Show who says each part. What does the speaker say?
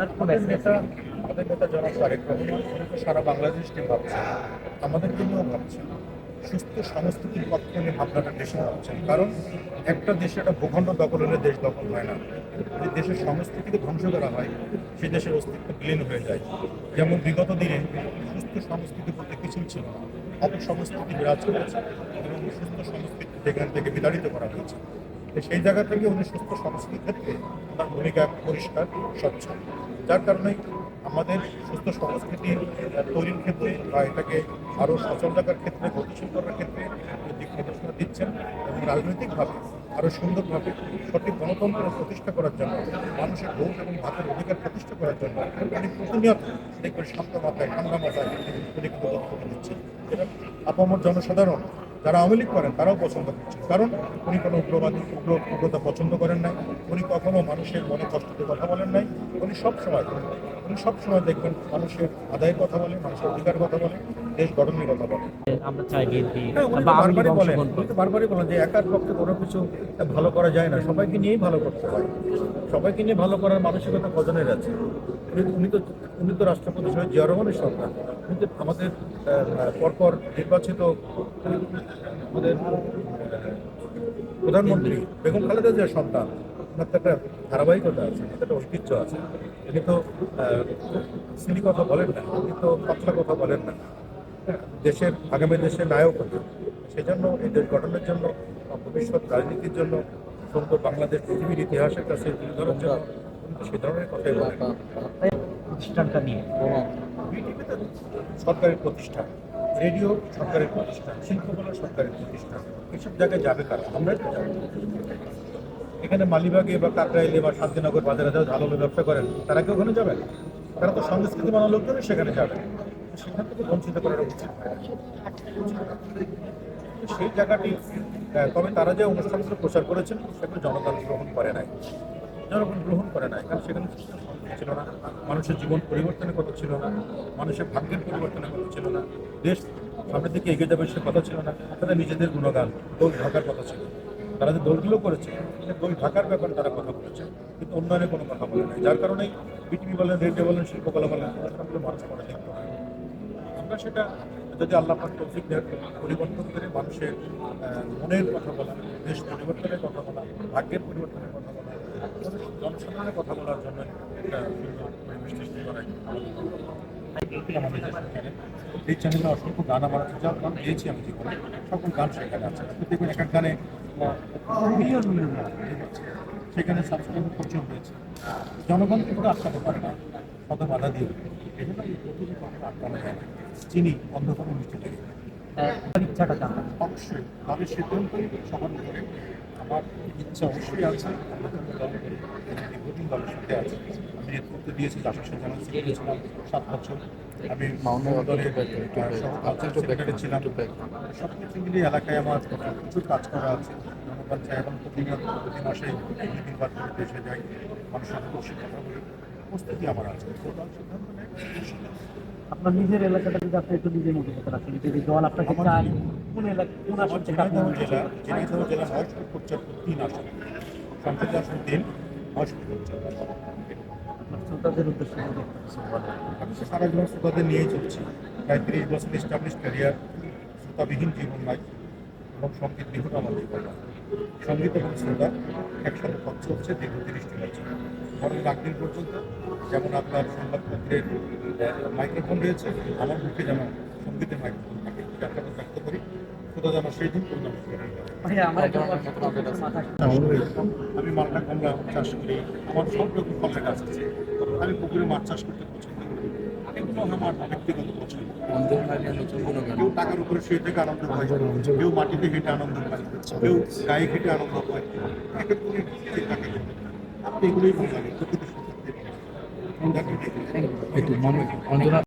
Speaker 1: আমাদের? নেতা আমাদের জনাব তারেক রহমান সারা বাংলাদেশকে ভাবছেন। আমাদেরকে নিয়েও ভাবছেন। সুস্থ সংস্কৃতির পক্ষে উনি ভাবনাটা বেশি ভাবছেন। কারণ একটা দেশে একটা ভূখণ্ড দখল হলে দেশ দখল হয় না। যদি দেশের সংস্কৃতিকে ধ্বংস করা হয়, সেই দেশের অস্তিত্ব বিলীন হয়ে যায়। যেমন বিগত দিনে সুস্থ সংস্কৃতি বলতে কিছুই ছিল। না অপসংস্কৃতি বিরাজ করেছে এবং সুস্থ সংস্কৃতি সেখান থেকে বিতাড়িত করা হয়েছে। সেই জায়গা থেকে উনি সুস্থ সংস্কৃতির ক্ষেত্রে ওনার ভূমিকা পরিষ্কার, স্বচ্ছ। যার কারণে আমাদের সুস্থ সংস্কৃতি তৈরির ক্ষেত্রে বা এটাকে আরও সচল রাখার ক্ষেত্রে, গতিশীল করার ক্ষেত্রে দিক নির্দেশনা দিচ্ছেন এবং রাজনৈতিকভাবে আরও সুন্দরভাবে সঠিক গণতন্ত্র প্রতিষ্ঠা করার জন্য, মানুষের ভোট এবং ভাতের অধিকার প্রতিষ্ঠা করার জন্য উনি প্রতিনিয়ত দেখবেন শান্ত মাথায় ঠান্ডা মাথায় উনি কিন্তু দিচ্ছেন। আপামর জনসাধারণ যারা আওয়ামী লীগ করেন, তারাও পছন্দ করছেন। কারণ উনি কোনো উগ্রবাদী, উগ্র উগ্রতা পছন্দ করেন নাই। উনি কখনো মানুষের মনে কষ্টতে কথা বলেন নাই। উনি সবসময় উনি সবসময় দেখবেন মানুষের আদায়ের কথা বলে, মানুষের অধিকার কথা বলে। দেশ গঠনের কথা বলে।
Speaker 2: আমরা চাই বিএনপি
Speaker 1: হ্যাঁ, বারবারই বলেন উনি তো বারবারই বলেন যে একার পক্ষে কোনো কিছু ভালো করা যায় না সবাইকে নিয়েই ভালো করতে হয়। সবাইকে নিয়ে ভালো করার মানসিকতা কজনের আছে উনি- তো উনি তো রাষ্ট্রপতি শহীদ জিয়া রহমানের সন্তান। উনি আমাদের পরপর নির্বাচিত আমাদের প্রধানমন্ত্রী বেগম খালেদা জিয়ার সন্তান। ওনার তো একটা ধারাবাহিকতা আছে একটা ঐতিহ্য আছে। উনি তো সিলি কথা বলেন না উনি তো পাতলা কথা বলেন না। দেশের আগামী দেশের নায়ক হতে। সেই জন্য এই দেশ গঠনের জন্য ভবিষ্যৎ রাজনীতির জন্য সুন্দর বাংলাদেশ পৃথিবীর ইতিহাসের কাছে তুলে ধরার জন্য সে ধরনের কথাই
Speaker 2: তাই প্রতিষ্ঠানটা নিয়ে।
Speaker 1: তো প্রতিষ্ঠান রেডিও সরকারের প্রতিষ্ঠান শিল্পকলা সরকারি প্রতিষ্ঠান এসব জায়গায় যাবে কারা? আমরা এখানে মালিবাগে বা কাকরাইলে বা শান্তিনগর বাজারে যারা আলুর ব্যবসা করেন তারা কি ওখানে যাবেন? তারা তো সংস্কৃতি মানা লোকজনই সেখানে যাবে সেখান থেকে বঞ্চিত করার উচিত সেই জায়গাটি তবে তারা যে অনুষ্ঠানগুলো প্রচার করেছেন সেগুলো জনগণ গ্রহণ করে নাই। জনগণ গ্রহণ করে নাই, কারণ সেখানে ছিল না। মানুষের জীবন পরিবর্তনের কথা ছিল না, মানুষের ভাগ্যের পরিবর্তনের কথা ছিল না, দেশ সামনের দিকে এগিয়ে যাবে সে কথা ছিল না তাদের নিজেদের গুণগান, দোল ঢাকার কথা ছিল। তারা যে দোলগুলো করেছে দোল ঢাকার ব্যাপারে তারা কথা বলেছে, কিন্তু উন্নয়নের কোনো কথা বলে নাই। যার কারণে বিটিভি বলেন, রেডিও বলেন, শিল্পকলা বলেন মানুষ মনে দেখতে হয় আমরা সেটা যদি আল্লাহ পাক তৌফিক দেন পরিবর্তন করে মানুষের মনের কথা বলা দেশ পরিবর্তনের কথা বলা ভাগ্যের পরিবর্তনের কথা বলা জনসাধারণের কথা বলার জন্য একটা পরিবেশ সৃষ্টি আমাদের এই চ্যানেলে অসংখ্য গান আমার আছে যা গান গিয়েছি আমি জীবনে। সকল গান সেখানে আছে। দেখবেন এক এক গানে সেখানে সাবস্ক্রাইব প্রচুর হয়েছে জনগণ কিন্তু আটকাতে পারে না কত বাধা দিয়ে। এই এই প্রতিটি কখনো আটকানো চিনি অন্ধকার
Speaker 2: তার ইচ্ছাটা জানতাম
Speaker 1: অবশ্যই, তাদের সিদ্ধান্তই সবার করে। আমার ইচ্ছা অবশ্যই আছে দীর্ঘদিন দলের সাথে আছে। আমি নেতৃত্ব দিয়েছি জাতীয় জেনারেল সেক্রেটারি ছিলাম সাত বছর। আমি মাউন্ট দলের কালচার সেক্রেটারি ছিলাম। সব কিছু মিলিয়ে এলাকায় আমার প্রচুর কাজ করা আছে। জনগণ চাই এবং প্রতিনিয়ত প্রতি মাসে দুই তিনবার করে দেশে যাই। মানুষের কথা বলি। প্রস্তুতি আমার আছে।
Speaker 2: আপনার নিজের এলাকাটা যদি আপনি একটু নিজের মতো করতে রাখেন যদি দল আপনাকে চায় কোন এলাকা কোন আসন থেকে আপনি
Speaker 1: জেলা জেলা মহেশপুর পর্যাপ্ত তিন আসন। সংসদীয় আসন তিন
Speaker 2: শ্রোতাদের উদ্দেশ্যে।
Speaker 1: আমি তো সারা জীবন শ্রোতাদের নিয়েই চলছি। প্রায় তিরিশ বছর এস্টাবলিশ ক্যারিয়ার শ্রোতাবিহীন জীবন নাই এবং সংগীত বিহীন আমার জীবন সংগীত এবং শ্রোতা একসাথে পথ চলছে দীর্ঘ তিরিশটি বছর বরং রাগদিন পর্যন্ত যেমন আপনার সংবাদপত্রের মাইক্রোফোন রয়েছে আমার মুখে যেন সঙ্গীতের মাইক্রোফোন থাকে যাত্রা ব্যক্ত করি। শ্রোতা যেন সেই দিন পূর্ণ করে
Speaker 2: আমার মাথা
Speaker 1: আমি মালটা কমলা চাষ করি আমার সব রকম ফলের গাছ আছে। আমি পুকুরে মাছ চাষ করতে পছন্দ করি। এগুলো আমার ব্যক্তিগত পছন্দ কেউ টাকার উপরে শুয়ে থেকে আনন্দ পায়। কেউ মাটিতে হেঁটে আনন্দ পায়। কেউ গায়ে হেঁটে আনন্দ পায়। এগুলোই লাগে
Speaker 3: একটু মনে অন্তরা